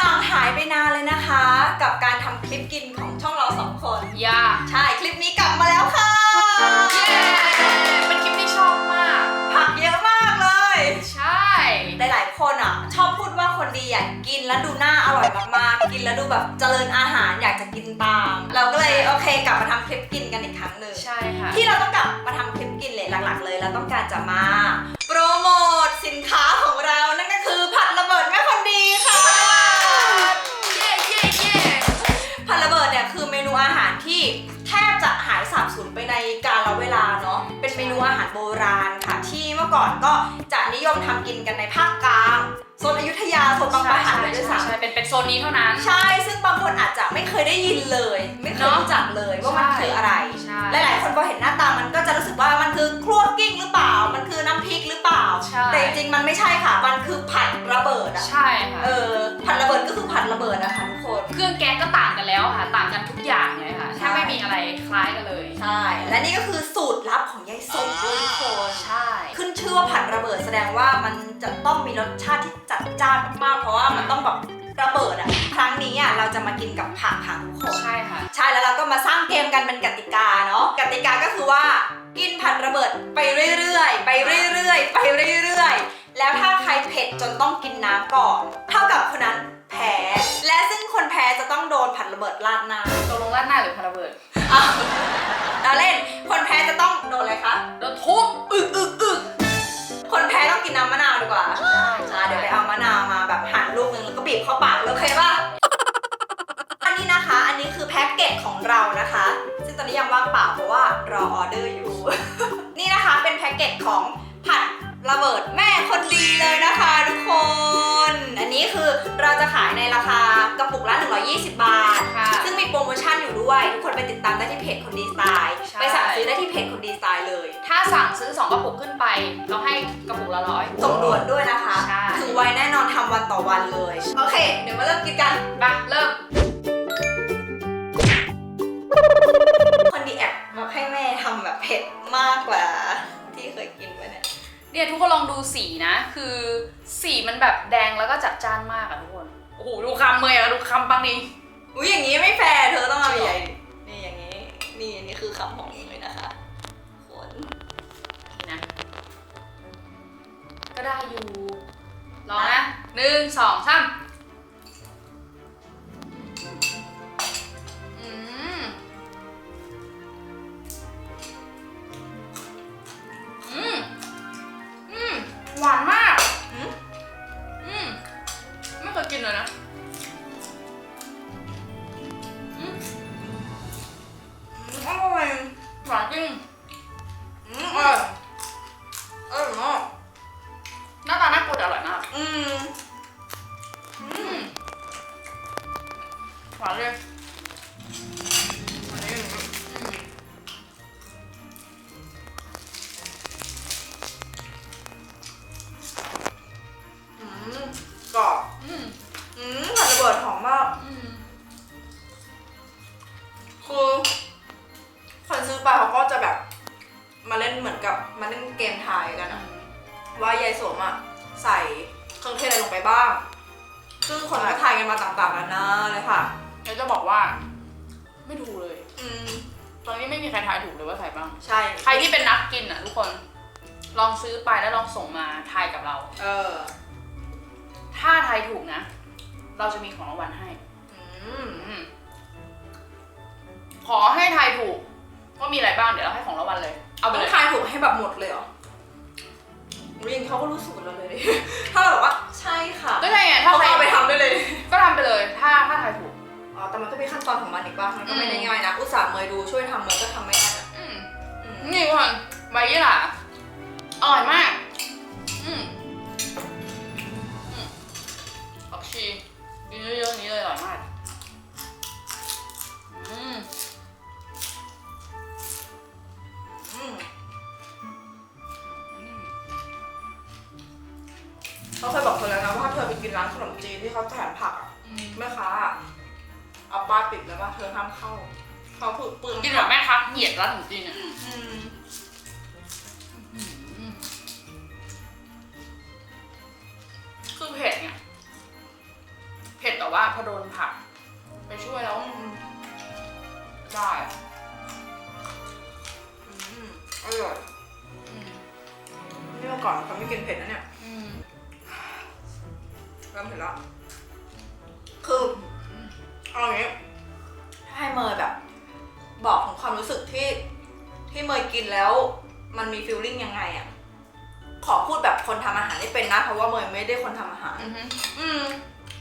ห่างหายไปนานเลยนะคะ กับการทำคลิปกินของช่องเราสองคนยาใช่ คลิปนี้กลับมาแล้วค่ะ เย้เป็นคลิปที่ชอบมาก ผักเยอะมากเลย ใช่ หลายๆคนอะ ชอบพูดว่าคนดีอยากกินแล้วดูหน้าอร่อยมากๆ กินแล้วดูแบบเจริญอาหารอยากจะกินตาม เราก็เลยโอเค กลับมาทำคลิปกินกันอีกครั้งหนึ่ง ใช่ค่ะ ที่เราต้องกลับมาทำคลิปกินเลยหลัก ๆ เลยเราต้องการจะมา โปรโมทสินค้าของเรานั่น แทบจะหายสาบสูญไปในกาลเวลาเนาะเป็นเมนูอาหารโบราณค่ะ ที่เมื่อก่อนก็จะนิยมทำกินกันในภาคกลางโซนอยุธยาโซนบางปะหันเลยด้วยซ้ำใช่เป็นเป็นโซนนี้เท่านั้น ใช่ ซึ่งบางคนอาจจะไม่เคยได้ยินเลย ไม่เคยเนอะรู้จักเลยว่ามันใช่คืออะไรใช่หลายๆคนพอเห็นหน้าตามันก็จะรู้สึกว่ามันคือครัวกิ้งหรือเปล่า มันคือน้ำพริกหรือเปล่าใช่แต่จริงๆมันไม่ใช่ค่ะ มันคือผัดระเบิดอะใช่ค่ะ เออ ผัดระเบิดก็คือผัดระเบิดนะคะทุกคน เครื่องแกงก็ต่างกันแล้วค่ะ ต่างกันทุกอย่าง ม่มีอะไรคล้ายกันเลย ใช่ และนี่ก็คือสูตรลับของยายสมด้วยทุกคนใช่ ขึ้นชื่อว่าผัดระเบิดแสดงว่ามันจะต้องมีรสชาติที่จัดจ้านมากๆเพราะว่ามันต้องแบบระเบิดอะครั้งนี้อะเราจะมากินกับผักค่ะทุกคน ใช่ค่ะ ใช่แล้วเราก็มาสร้างเกมกันเป็นกติกาเนาะ กติกาก็คือว่ากินผัดระเบิดไปเรื่อยๆ ไปเรื่อยๆ ไปเรื่อยๆ แล้วถ้าใครเผ็ดจนต้องกินน้ำก่อน เท่ากับคนนั้น แพ้ และซึ่งคนแพ้จะต้องโดนผัดระเบิดราดหน้าตกลงราดหน้าหรือพาระเบิดอ้าวเราเล่น คนแพ้จะต้องโดนอะไรคะ โดนทุบอึกอึกอึกคนแพ้ต้องกินน้ำมะนาวดีกว่าอ่าเดี๋ยวไปเอามะนาวมาแบบหั่นลูกนึงแล้วก็บีบเข้าปากเลยโอเคป่ะ อันนี้นะคะ อันนี้คือแพ็กเกจของเรานะคะ ซึ่งตอนนี้ยังว่างเปล่าเพราะว่ารอออเดอร์อยู่ นี่นะคะเป็นแพ็กเกจของผัด ระเบิดแม่คนดีเลยนะคะทุกคน อันนี้คือเราจะขายในราคากระปุกละ 120 บาท ค่ะ ซึ่งมีโปรโมชั่นอยู่ด้วย ทุกคนไปติดตามได้ที่เพจคนดีสไตล์ใช่ ไปสั่งซื้อได้ที่เพจคนดีสไตล์เลย ถ้าสั่งซื้อ 2 กระปุกขึ้นไป เราให้กระปุกละร้อย ส่งด่วนด้วยนะคะ ใช่ ถึงไวแน่นอนทำวันต่อวันเลย โอเค เดี๋ยวมาเริ่มกินกัน ไปเริ่ม คนดีแอบมาให้แม่ทำแบบเผ็ดมากกว่าที่เคยกินไป เนี่ยเนี่ยทุกคนลองดูสีนะ คือสีมันแบบแดงแล้วก็จัดจ้านมากอะทุกคน โอ้โหดูคำเลยอะดูคำปังนี้ อุ้ยอย่างนี้ไม่แฟร์เธอต้องเอาจริงใหเหรญ่อนี่อย่างนี้ นี่อันนี้คือคำของเลยนะคะคนนะ ก็ได้อยู่ ลองนะหนึ่งสอง ว่ายายสวมอะใส่เครื่องเทศอะไรลงไปบ้าง ซึ่งคนก็ทายกันมาต่างๆนานาเลยค่ะเดี๋ยวจะบอกว่า ไม่ถูกเลย อืมตอนนี้ไม่มีใครทายถูกเลยว่าใส่บ้าง ใช่ใครที่เป็นนักกินอะทุกคน ลองซื้อไปแล้วลองส่งมาทายกับเรา เออ ถ้าทายถูกนะ เราจะมีของรางวัลให้อืมอืมขอให้ทายถูกว่ามีอะไรบ้างเดี๋ยวเราให้ของรางวัลเลย เอาไปต้อเลงยทายถูกให้แบบหมดเลยเหรอ วินเขาก็รู้สูตรเราเลยดิถ้าเราบอกว่าใช่ค่ะก็ใช่ไงเขาถ้าใครก็เอาไปทำได้เลย ก็ทำไปเลย ถ้าถ้าทายถูก อ๋อ แต่มันก็มีขั้นตอนของมันอีกบ้าง มันก็ไม่อืมได้ง่ายนะ อุตส่าห์เมยดูช่วยทำเมยก็ทำไม่ได้นะอืมอืมนี่ทุกคนใบยี่หร่าอร่อยมาก อืมอืมผักชีกินเยอะๆอย่างนี้เลยอร่อยมาก กินร้านขนมจีนที่เขาแถมผักอะอืมแม่ค้าอะเอาป้ายติดแล้วว่าเธอห้ามเข้า เขาถูกปืนกินแบบแม่ค้าเหยียดร้านขนมจีนอะอืมอืมคือเผ็ดไงเผ็ดแต่ว่าพอโดนผัก ไปช่วยแล้วได้อืมอร่อยอืมนี่เมื่อก่อนเขาไม่กินเผ็ดนะเนี่ยอืม เริ่มเผ็ดแล้วคือเอาอย่างนี้ถ้าให้เมย์แบบ บอกถึงความรู้สึกที่ที่เมย์กินแล้ว มันมีฟีลลิ่งยังไงอะขอพูดแบบคนทำอาหารไม่เป็นนะ เพราะว่าเมย์ไม่ได้คนทำอาหารอืมอืม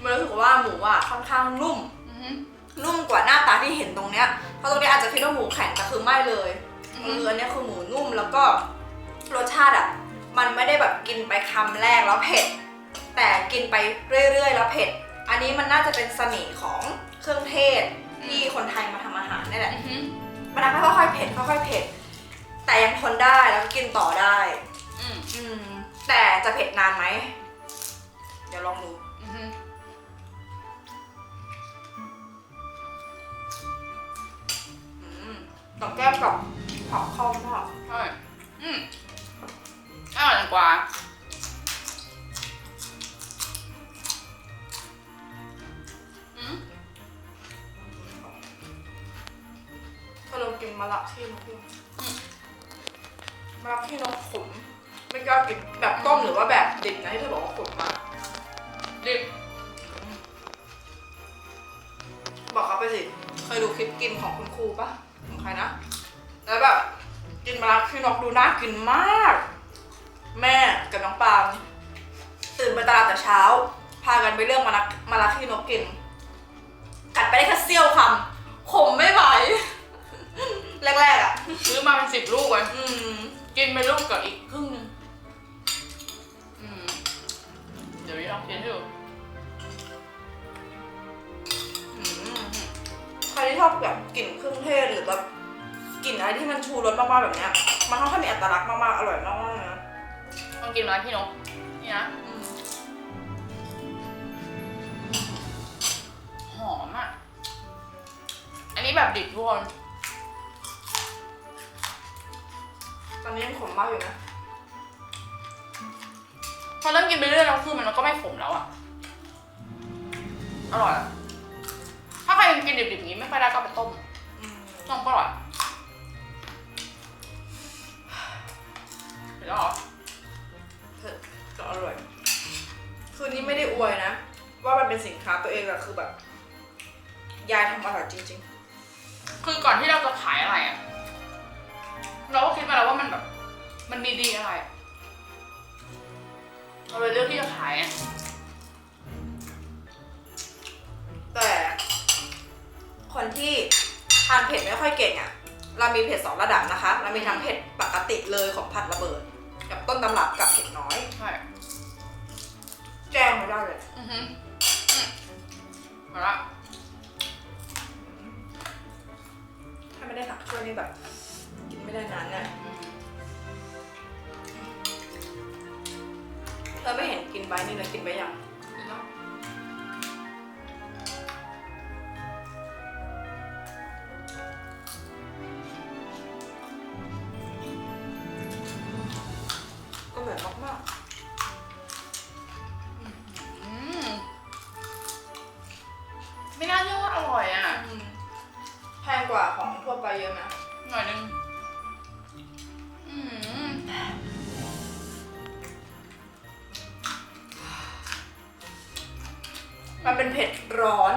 เมย์รู้สึกว่าหมูอะค่อนข้างนุ่มอืมนุ่มกว่าหน้าตาที่เห็นตรงเนี้ย เพราะตรงเนี้ยอาจจะคิดว่าหมูแข็งแต่คือไม่เลยอืเอมออันเนี้ยคือหมูนุ่มแล้วก็รสชาติอะ มันไม่ได้แบบกินไปคำแรกแล้วเผ็ด แต่กินไปเรื่อยๆ แล้วเผ็ด อันนี้มันน่าจะเป็นเสน่ห์ของเครื่องเทศที่คนไทยมาทำอาหารนี่แหละอืมมันทำให้ค่อยๆเผ็ดค่อยๆเผ็ด แต่ยังทนได้แล้วก็กินต่อได้ อืมอืม แต่จะเผ็ดนานไหม เดี๋ยวลองดู อืมอืมต้องแก้มกับผักข้าวทอดใช่อืมอร่อยกว่า ถ้าเรากินมะระที่นกด้วยมะระที่นกขมไม่กล้ากินแบบต้มหรือว่าแบบดิบนะที่เธอบอกว่าขมมากดิบบอกเขาไปสิ เคยดูคลิปกินของคุณครูปะของใครนะ แล้วแบบกินมะระขี้นกดูน่ากินมาก แม่กับน้องปาล์มตื่นไปตลาดแต่เช้า พากันไปเรื่องมะระมะระขี้นกกินกัด ไปได้แค่เสี้ยวคำขมไม่ไหว แรกๆอะ ซื้อมาเป็นสิบลูกเลยอืม กินไปลูกกับอีกครึ่งหนึงอืมเดี๋ยวนี้ลองกินให้ดูอืมใครที่ชอบแบบกลิ่นเครื่องเทศหรือแบบกลิ่นอะไรที่มันชูรสมากๆแบบเนี้ย มันค่อนข้างมีอัตลักษณ์มากๆ อร่อยมากๆเลยนะลองกินมาพี่นกนี่นะอืม นนี้แบบดิบทุกคนตอนนี้ยังขมมากอยู่นะพอเริ่มกินไปเรื่อยแล้วคือมันก็ไม่ขมแล้วอะ อร่อยอะถ้าใครยังกินดิบๆอย่างนี้ไม่ค่อยได้ก็ไปต้มต้มก็อร่อยเห็นแล้วเหรอเผ็ดก็อร่อย คือนี่ไม่ได้อวยนะ ว่ามันเป็นสินค้าตัวเองอะคือแบบ ยายทำอร่อยจริง คือก่อนที่เราจะขายอะไรอะเราก็คิดมาแล้วว่ามันแบบ มันมีดีอะไรอะเราเลยเลือกที่จะขายอะๆแต่คนที่ทานเผ็ดไม่ค่อยเก่งอะเรามีเผ็ดสองระดับนะคะ เรามีทั้งเผ็ดปกติเลยของผัดระเบิด กับต้นตำรับกับเผ็ดน้อย ใช่แจ้งไม่ได้เลย อือฮึอืมมาละ ไม่ได้ผักช่วยนี่แบบกินไม่ได้นานน่อืมเธอไม่เห็นกินไปนี่เลยกินไปยัง มันเป็นเผ็ดร้อน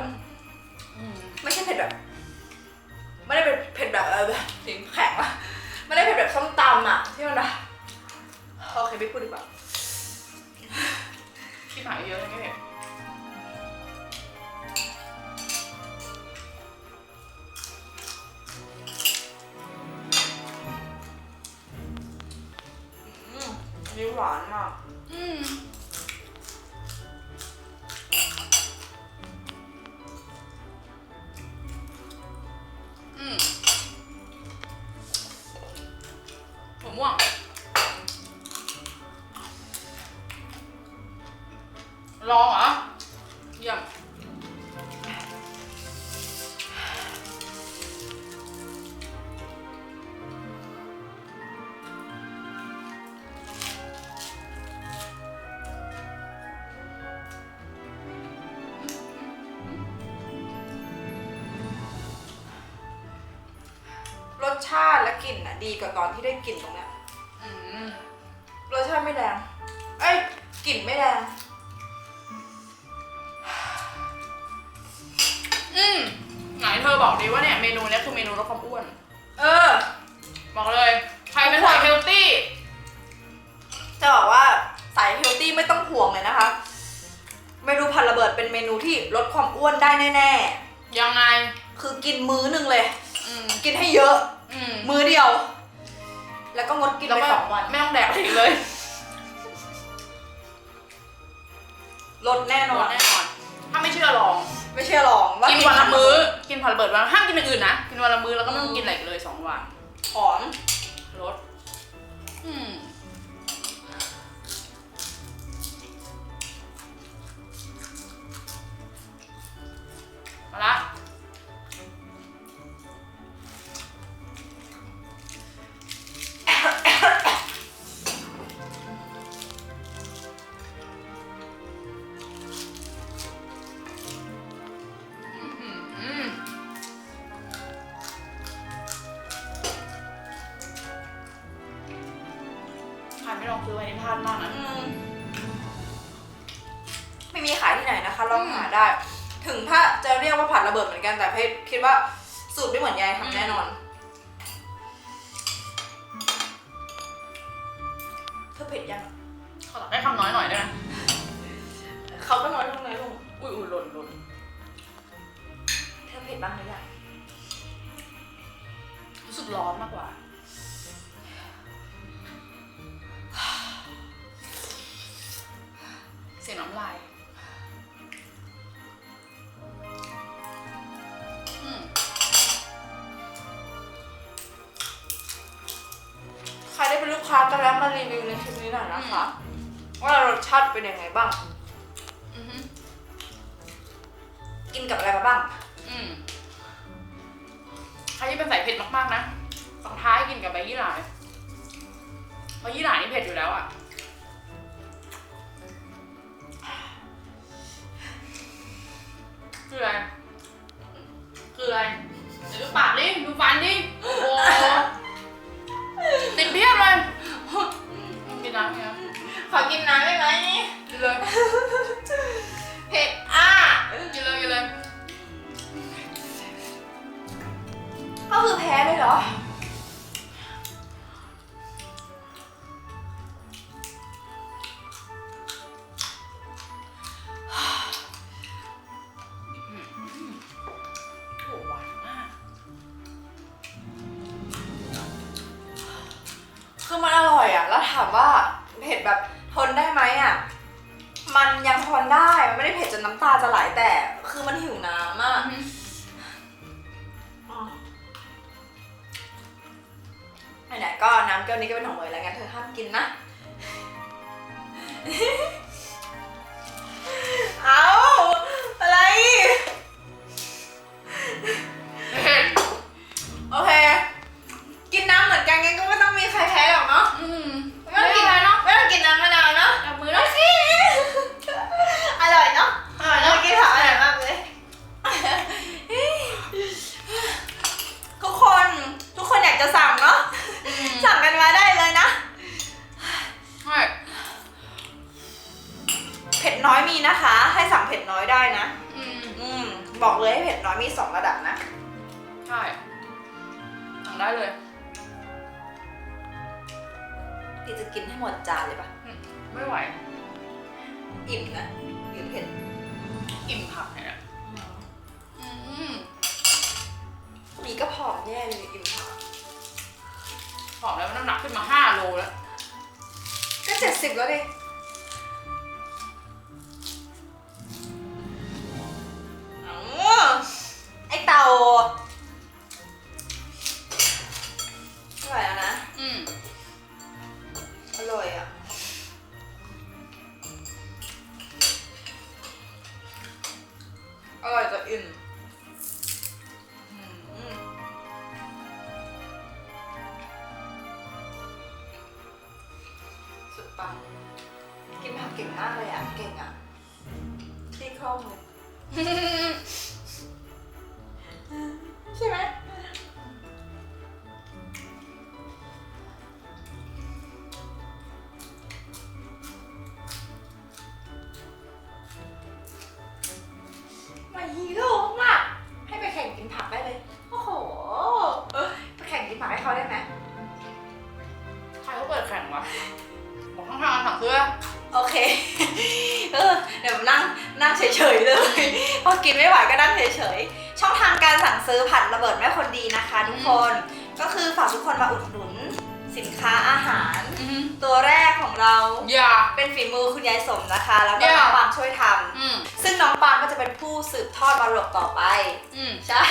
อืมไม่ใช่เผ็ดแบบ ไม่ได้เป็นเผ็ดแบบเออแบบถึงแข็งอะไม่ได้เผ็ดแบบส้มตำอะที่มันแบบโอเคไม่พูดดีกว่าที่หมายเยอะเลยไม่เห็น สชาติและกลิ่นอะดีกว่าตอนที่ได้กลิ่นตรงเนี้ยอืมรสชาติไม่แรง เอ้ยกลิ่นไม่แรง อืมไหนเธอบอกดีว่าเนี่ยเมนูเนี้ยคือเมนูลดความอ้วน เออ บอกเลย ใครเป็นสายเฮลตี้ จะบอกว่าสายเฮลตี้ไม่ต้องห่วงเลยนะคะ เมนูผัดระเบิดเป็นเมนูที่ลดความอ้วนได้แน่ ยังไง ๆ คือกินมื้อหนึ่งเลย อืม กินให้เยอะ อืมมื้อเดียว แล้วก็งดกินแล้วไปก็สองวันไม่ต้องแดกอีกเลยลดแน่นนออนนแน่นอน ถ้าไม่เชื่อลอง ไม่เชื่อลองว่ากินวันละมื้อ กินผัดระเบิดวันละห้ามกินอย่างอื่นนะ กินวันละมื้อแล้วก็ไม่ต้องกินอะไรอีกเลยสองวันหอมลดอืม คิดว่าสูตรไม่เหมือนยายทำแน่นอน เธอเผ็ดยัง ขอตักให้คำน้อยหน่อยได้ไหมเขาก็น้อยลงน้อยลงอุ้ยอุ้ยหล่นหล่นเธอเผ็ดบ้างหรือยังรู้สึกร้อนมากกว่า เสียงน้ำลาย ใครได้เป็นลูกค้าก็แล้วมารีวิวในคลิปนี้หน่อยนะคะ ว่ารสชาติเป็นยังไงบ้าง อือฮึกินกับอะไรมาบ้าง อืมใครที่เป็นสายเผ็ดมากๆนะฝั่งท้ายกินกับใบยี่หร่าเพราะยี่หร่านี่เผ็ดอยู่แล้วอะ คืออะไร คืออะไรเดี๋ยวดูปากดิ ดูฟันดิ โอ้โห คือมันอร่อยอะ แล้วถามว่าเผ็ดแบบทนได้ไหมอะ มันยังทนได้ มันไม่ได้เผ็ดจนน้ำตาจะไหลแต่ คือมันหิวน้ำอะไหนๆก็น้ำแก้วนี้ก็เป็นของเมยแล้วงั้นเธอห้ามกินนะ เอาอะไรเผ็ดโอเคกิ นน้ำเหมือนกันงั้นก็ไม่ต้องมีใครแพ้หรอกเนาะอืม ไม่ไหว อิ่มนะอิ่มเผ็ดอิ่มผักเนี่ยอืมมีก็ผอมแย่เลยอิ่มผักผอมแล้วมันน้ำหนักขึ้นมาห้าโลแล้ว ก็เจ็ดสิบแล้วดิ อร่อยจะอิ่ม ฮีโร่มากให้ไปแข่งกินผักได้เลย โอ้โหเออไปแข่งกินผักให้เขาได้ไหมใครเขาเปิดแข่งวะบอกข้างๆสั่งเสื้อโอเค เออ เดี๋ยวนั่งนั่งเฉยๆเลย พอกินไม่ไหวก็นั่งเฉยๆ ช่องทางการสั่งซื้อผัดระเบิดแม่คนดีนะคะทุกคน ก็คือฝากทุกคนมาอุดหนุนสินค้าอาหารอืมตัวแรกของเรา อย่า เป็นฝีมือคุณยายสมนะคะ แล้วก็เดี๋ยวน้องปางช่วยทำอืมซึ่งน้องปางก็จะ เป็นผู้สืบทอดมรดกต่อไป อืม ใช่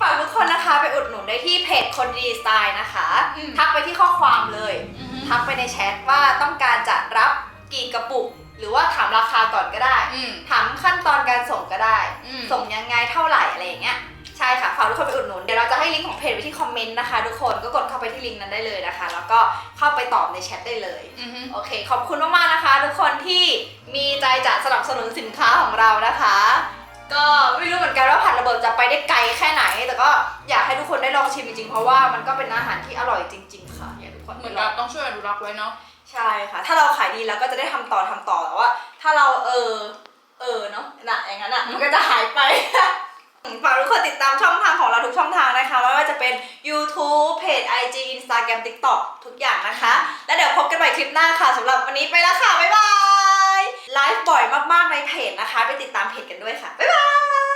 ฝากทุกคนนะคะไปอุดหนุนได้ที่เพจคนดีสไตล์นะคะ อืม ทักไปที่ข้อความเลย อืมทักไปในแชทว่าต้องการจะรับกี่กระปุก หรือว่าถามราคาก่อนก็ได้ อืม ถามขั้นตอนการส่งก็ได้ อืม ส่งยังไงเท่าไหร่อะไรอย่างเงี้ย ใช่ค่ะ ฝากทุกคนไปอุดหนุน เดี๋ยวเราจะให้ลิงก์ของเพจไว้ที่คอมเมนต์นะคะทุกคน ก็กดเข้าไปที่ลิงก์นั้นได้เลยนะคะ แล้วก็เข้าไปตอบในแชทได้เลย อืมโอเค ขอบคุณมากๆนะคะ ทุกคนที่มีใจจะสนับสนุนสินค้าของเรานะคะ ก็ไม่รู้เหมือนกันว่าผัดระเบิดจะไปได้ไกลแค่ไหน แต่ก็อยากให้ทุกคนได้ลองชิมจริงๆ เพราะว่ามันก็เป็นอาหารที่อร่อยจริง ๆ ค่ะอยากให้ทุกคนเหมือนได้ลกัอบงต้องช่วยอนุรักษ์ไว้เนาะ ใช่ค่ะ ถ้าเราขายดีแล้วก็จะได้ทำต่อทำต่อแต่ว่า ถ้าเราเออ เออเนาะนะอย่างนั้นอะมันก็จะหายไป ฝากทุกคนติดตามช่องทางของเราทุกช่องทางนะคะไม่ว่าจะเป็น YouTube เพจ IG Instagram TikTok ทุกอย่างนะคะ แล้วเดี๋ยวพบกันใหม่คลิปหน้าค่ะสำหรับวันนี้ไปแล้วค่ะ บ๊ายบาย ไลฟ์บ่อยมากๆในเพจนะคะ ไปติดตามเพจกันด้วยค่ะ บ๊ายบาย